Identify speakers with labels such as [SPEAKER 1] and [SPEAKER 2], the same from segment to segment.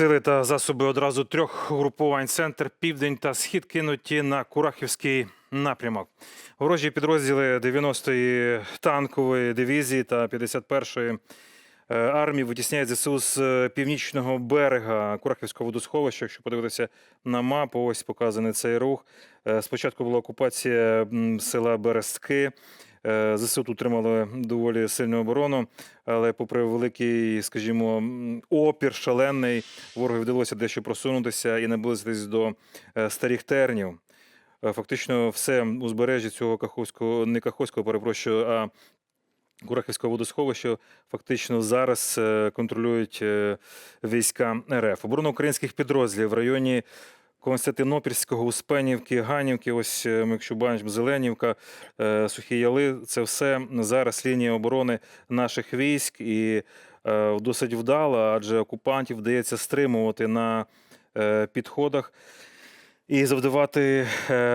[SPEAKER 1] Сили та засоби одразу трьох угрупувань центр, південь та схід кинуті на Курахівський напрямок. Ворожі підрозділи 90-ї танкової дивізії та 51-ї е, армії витісняють ЗСУ з е, північного берега Курахівського водосховища. Якщо подивитися на мапу, ось показаний цей рух. Е, Спочатку була окупація села Берестки. Е, ЗСУ тут тримали доволі сильну оборону, але попри великий, скажімо, опір шалений, ворогу вдалося дещо просунутися і наблизитись до е, старих тернів. Е, Фактично, все узбережжя цього Каховського, не Каховського, перепрошую, а Курахівського водосховища фактично зараз контролюють війська РФ. Оборона українських підрозділів в районі Константинопільського, Успенівки, Ганівки, ось е, ми, якщо бачимо, Зеленівка, е, Сухі Яли. Це все зараз лінія оборони наших військ і е, досить вдала, адже окупантів вдається стримувати на підходах. І завдавати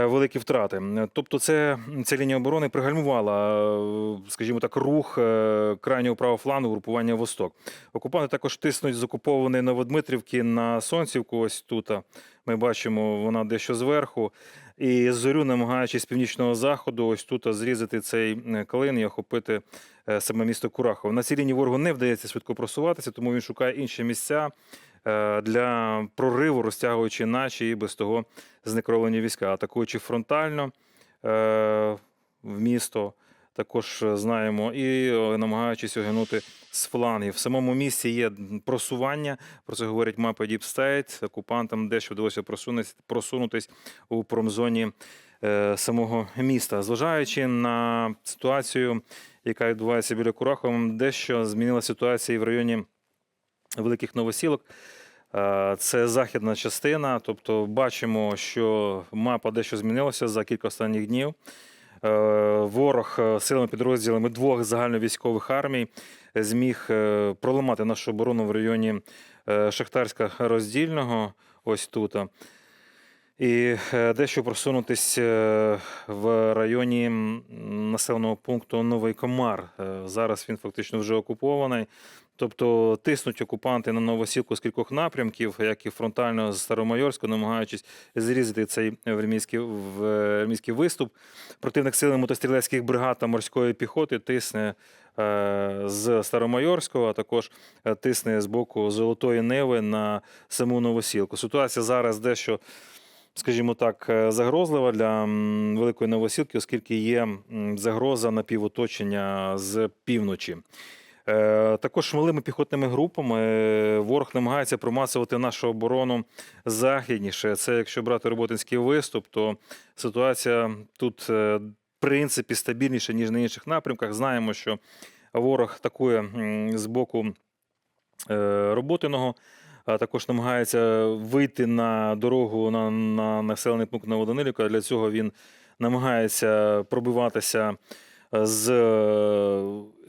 [SPEAKER 1] великі втрати. Тобто, це ця лінія оборони пригальмувала, скажімо так, рух крайнього правого флангу групування Восток. Окупанти також тиснуть з окупованої Новодмитрівки на Сонцівку. Ось тут ми бачимо, вона дещо зверху. І зорю, намагаючись з північного заходу, ось тут зрізати цей клин і охопити е, саме місто Курахово. На цій лінії ворогу не вдається швидко просуватися, тому він шукає інші місця е, для прориву, розтягуючи наші і без того знекровлені війська, атакуючи фронтально е, в місто. Також е, знаємо і е, намагаючись огинути з флангів. В самому місті є просування. Про це говорить мапа State. Окупантам дещо вдалося просунутись, у промзоні е, самого міста. Зважаючи на ситуацію, яка відбувається біля Курахова, дещо змінила ситуація і в районі великих новосілок. Це західна частина, тобто бачимо, що мапа дещо змінилася за кілька останніх днів. Е, Ворог е, силами підрозділами двох загальновійськових армій зміг е, проламати нашу оборону в районі Шахтарська роздільного, ось тут. І е, дещо просунутись е, в районі населеного пункту Новий Комар. Е, Зараз він фактично вже окупований. Тобто тиснуть окупанти на Новосілку з кількох напрямків, як і фронтально з Старомайорська, намагаючись зрізати цей вермійський, виступ. Противник сили мотострілецьких бригад та морської піхоти тисне з Старомайорського, а також тисне з боку Золотої Неви на саму Новосілку. Ситуація зараз дещо скажімо так, е, загрозлива для великої новосілки, оскільки є загроза напівоточення з півночі. Е, Також малими піхотними групами е, ворог намагається промасувати нашу оборону західніше. Це якщо брати роботинський виступ, то ситуація тут в принципі стабільніша, ніж на інших напрямках. Знаємо, що ворог атакує з боку роботиного також намагається вийти на дорогу на, на населений пункт Новоданилівка. Для цього він намагається пробиватися з,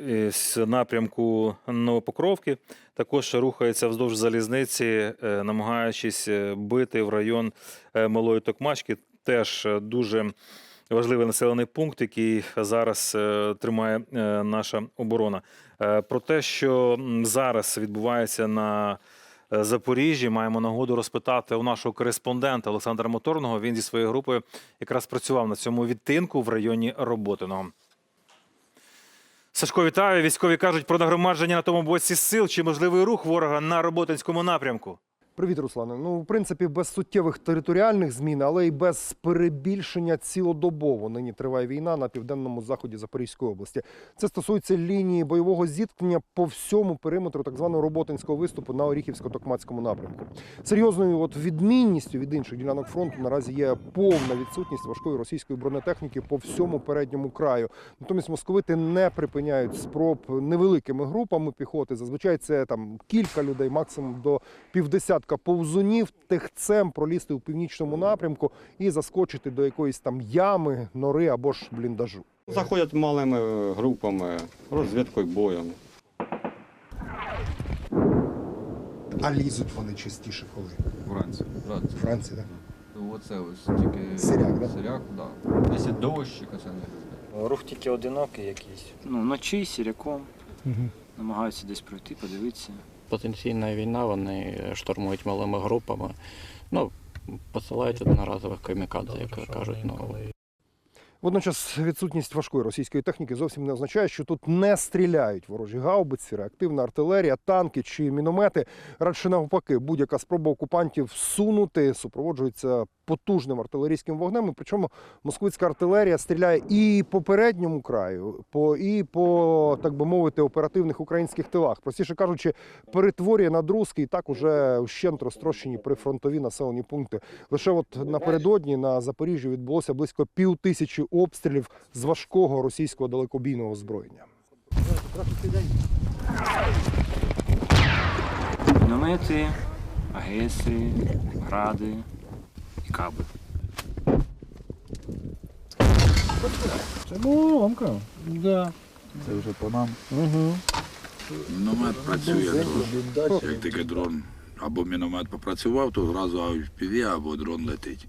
[SPEAKER 1] е, з напрямку Новопокровки. Також рухається вздовж залізниці, е, намагаючись е, бити в район е, Малої Токмачки. Теж е, дуже важливий населений пункт, який зараз е, тримає е, наша оборона. Е, Про те, що зараз відбувається на е, Запоріжжі, маємо нагоду розпитати у нашого кореспондента Олександра Моторного. Він зі своєю групою якраз працював на цьому відтинку в районі Роботиного. Сашко, вітаю. Військові кажуть про нагромадження на тому боці сил чи можливий рух ворога на роботинському напрямку.
[SPEAKER 2] Привіт, Руслане. Ну, в принципі, без суттєвих територіальних змін, але й без перебільшення цілодобово. Нині триває війна на південному заході Запорізької області. Це стосується лінії бойового зіткнення по всьому периметру так званого роботинського виступу на Оріхівсько-Токмацькому напрямку. Серйозною от відмінністю від інших ділянок фронту наразі є повна відсутність важкої російської бронетехніки по всьому передньому краю. Натомість московити не припиняють спроб невеликими групами піхоти. Зазвичай це там кілька людей, максимум до півдесятка повзунів, тихцем пролізти у північному напрямку і заскочити до якоїсь там ями, нори або ж бліндажу.
[SPEAKER 3] Заходять малими групами, розвідкою боєм.
[SPEAKER 2] А лізуть вони частіше коли?
[SPEAKER 4] Вранці. Вранці.
[SPEAKER 2] Вранці, так?
[SPEAKER 4] Ну, Оце ось тільки
[SPEAKER 2] Сиряк, да?
[SPEAKER 4] Сиряк, да. Якщо дощик, оце не.
[SPEAKER 5] Рух тільки одинокий якийсь. Ну, вночі сіряком. Намагаються десь пройти, подивитися. Потенційна війна, вони штурмують малими групами. Ну, посилають одноразових камікадзе, як кажуть. Ну,
[SPEAKER 2] Водночас відсутність важкої російської техніки зовсім не означає, що тут не стріляють ворожі гаубиці, реактивна артилерія, танки чи міномети. Радше навпаки, будь-яка спроба окупантів всунути супроводжується потужним артилерійським вогнем. І причому москвицька артилерія стріляє і по передньому краю, по і по так би мовити, оперативних українських тилах. Простіше кажучи, перетворює на друзки і так уже вщент розтрощені прифронтові населені пункти. Лише от напередодні на Запоріжжі відбулося близько пів тисячі обстрілів з важкого російського далекобійного озброєння.
[SPEAKER 6] Міномети, агеси, гради і каби.
[SPEAKER 7] Це ломка. Да.
[SPEAKER 8] Це вже по нам.
[SPEAKER 7] Угу.
[SPEAKER 9] Міномет працює тут. Як тільки дрон або міномет попрацював, то зразу піві, або дрон летить.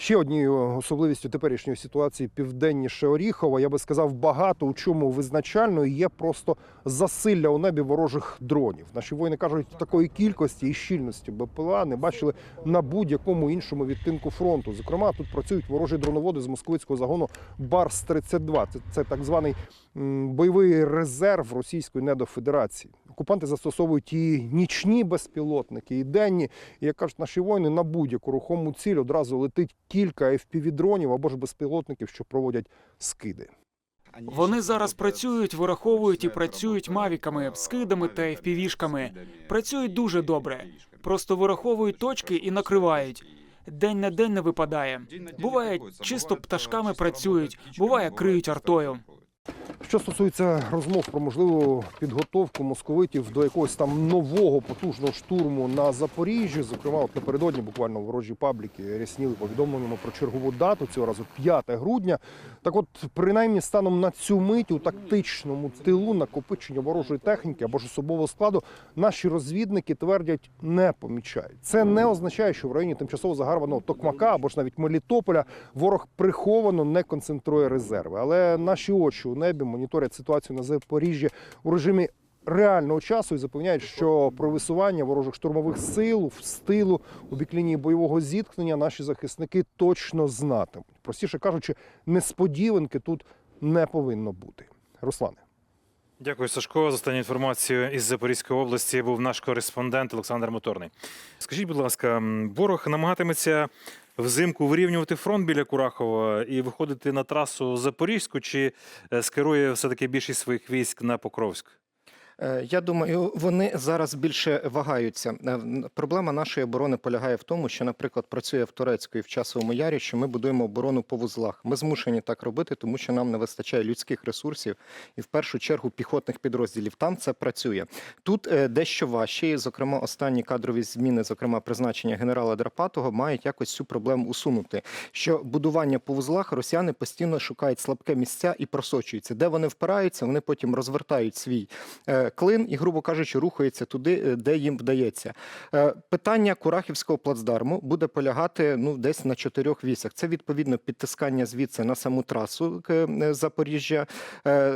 [SPEAKER 2] Ще однією особливістю теперішньої ситуації південніше Оріхова, я би сказав, багато у чому визначальною є просто засилля у небі ворожих дронів. Наші воїни кажуть, такої кількості і щільності БПЛА не бачили на будь-якому іншому відтинку фронту. Зокрема, тут працюють ворожі дроноводи з московицького загону Барс 32 Це, це так званий бойовий резерв Російської недофедерації. Окупанти застосовують і нічні безпілотники, і денні. І, як кажуть наші воїни, на будь-яку рухому ціль одразу летить кілька FPV-дронів або ж безпілотників, що проводять скиди.
[SPEAKER 10] Вони зараз працюють, вираховують і працюють мавіками, скидами та FPV-шками. Працюють дуже добре. Просто вираховують точки і накривають. День на день не випадає. Буває, чисто пташками працюють, буває, криють артою.
[SPEAKER 2] Що стосується розмов про можливу підготовку московитів до якогось там нового потужного штурму на Запоріжжі, зокрема, от напередодні буквально ворожі пабліки рясніли повідомленнями про чергову дату цього разу 5 грудня. Так, от, принаймні, станом на цю мить у тактичному тилу накопичення ворожої техніки або ж особового складу наші розвідники твердять не помічають. Це не означає, що в районі тимчасово загарбаного Токмака або ж навіть Мелітополя ворог приховано не концентрує резерви. Але наші очі у небі моніторять ситуацію на Запоріжжі у режимі реального часу і запевняють, що про висування ворожих штурмових сил в стилу у бік лінії бойового зіткнення наші захисники точно знатимуть. Простіше кажучи, несподіванки тут не повинно бути. Руслане.
[SPEAKER 1] Дякую, Сашко. За останню інформацію із Запорізької області був наш кореспондент Олександр Моторний. Скажіть, будь ласка, ворог намагатиметься взимку вирівнювати фронт біля Курахова і виходити на трасу Запорізьку, чи е, скерує все-таки більшість своїх військ на Покровськ?
[SPEAKER 11] Е, Я думаю, вони зараз більше вагаються. Е, Проблема нашої оборони полягає в тому, що, наприклад, працює в Турецьку і в часовому ярі, що ми будуємо оборону по вузлах. Ми змушені так робити, тому що нам не вистачає людських ресурсів і в першу чергу піхотних підрозділів. Там це працює. Тут е, дещо важче, зокрема, останні кадрові зміни, зокрема призначення генерала Драпатого, мають якось цю проблему усунути. Що будування по вузлах росіяни постійно шукають слабке місця і просочуються. Де вони впираються, вони потім розвертають свій клин і, грубо кажучи, рухаються туди, е, де їм вдається. Е, Питання Курахівського плацдарму буде полягати ну десь на чотирьох вісах. Це відповідно підтискання звідси на саму трасу е, Запоріжжя,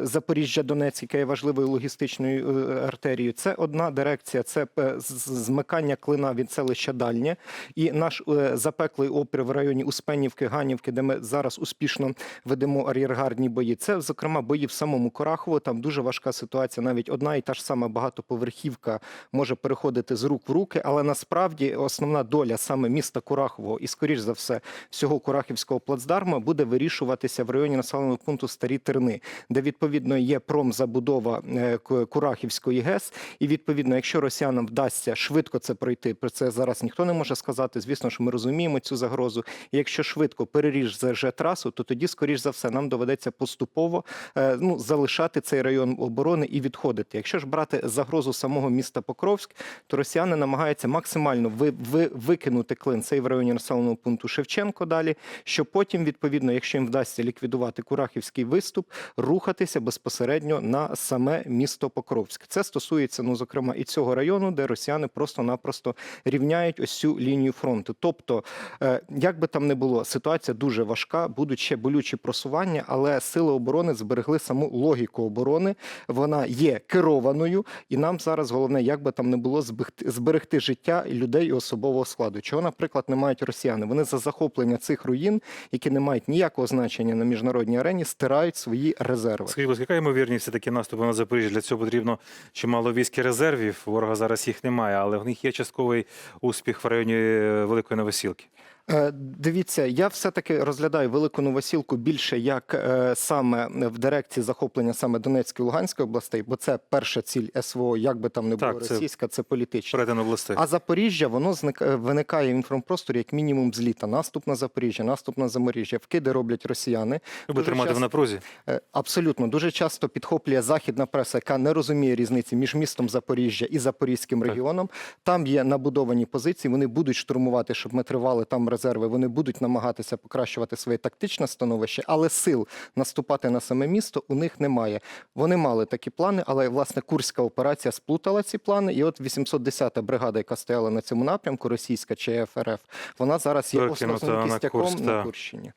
[SPEAKER 11] Запоріжжя Донець, яка є важливою логістичною артерією. Це одна дирекція, це змикання клина від селища Дальнє. І наш запеклий опір в районі Успенівки, Ганівки, де ми зараз успішно ведемо ар'єргардні бої. Це, зокрема, бої в самому Корахово. Там дуже важка ситуація. Навіть одна і та ж сама багатоповерхівка може переходити з рук в руки, але насправді основна доля саме міста Курахового і, скоріш за все, всього Курахівського плацдарма буде вирішуватися в районі населеного пункту Старі Терни, де відповідно є промзабудова е, Курахівської ГЕС. І відповідно, якщо росіянам вдасться швидко це пройти, про це зараз ніхто не може сказати. Звісно, що ми розуміємо цю загрозу. І якщо швидко переріже трасу, то тоді, скоріш за все, нам доведеться поступово е, ну, залишати цей район оборони і відходити. Якщо ж брати загрозу самого міста Покровськ, то росіяни намагаються максимально ви, ви, викинути клин цей в районі населеного пункту Шевченко далі, щоб потім, відповідно, якщо їм вдасться ліквідувати Курахівський виступ, рухатися безпосередньо на саме місто Покровськ. Це стосується, ну зокрема, і цього району, де росіяни просто-напросто рівняють ось цю лінію фронту. Тобто, е, як би там не було, ситуація дуже важка, будуть ще болючі просування, але сили оборони зберегли саму логіку оборони. Вона є керована. Сформованою, і нам зараз головне, як би там не було зберегти, зберегти життя людей і особового складу. Чого, наприклад, не мають росіяни? Вони за захоплення цих руїн, які не мають ніякого значення на міжнародній арені, стирають свої резерви.
[SPEAKER 1] Скажіть, будь яка ймовірність все-таки наступу на Запоріжжя? Для цього потрібно чимало військ резервів. Ворога зараз їх немає, але в них є частковий успіх в районі е, Великої Новосілки.
[SPEAKER 11] Е, Дивіться, я все-таки розглядаю велику новосілку більше як е, саме в дирекції захоплення саме Донецької і Луганської областей, бо це перша ціль СВО, як би там не було
[SPEAKER 1] Так, це
[SPEAKER 11] російська, це політична.
[SPEAKER 1] Областей.
[SPEAKER 11] А Запоріжжя воно зник... е, виникає в інформпросторі як мінімум з літа. Наступ на Запоріжжя, наступ на Заморіжжя. Вкиди роблять росіяни. Дуже
[SPEAKER 1] тримати в напрузі.
[SPEAKER 11] Абсолютно дуже часто підхоплює західна преса, яка не розуміє різниці між містом Запоріжжя і Запорізьким
[SPEAKER 1] Так.
[SPEAKER 11] регіоном. Там є набудовані позиції. Вони будуть штурмувати, щоб ми тривали там резерви. Вони будуть намагатися покращувати своє тактичне становище, але сил наступати на саме місто у них немає. Вони мали такі плани, але власне курська операція сплутала ці плани. І от 810-та бригада, яка стояла на цьому напрямку, російська ЧФРФ, вона зараз є основним
[SPEAKER 1] на
[SPEAKER 11] кістяком на. Курщині.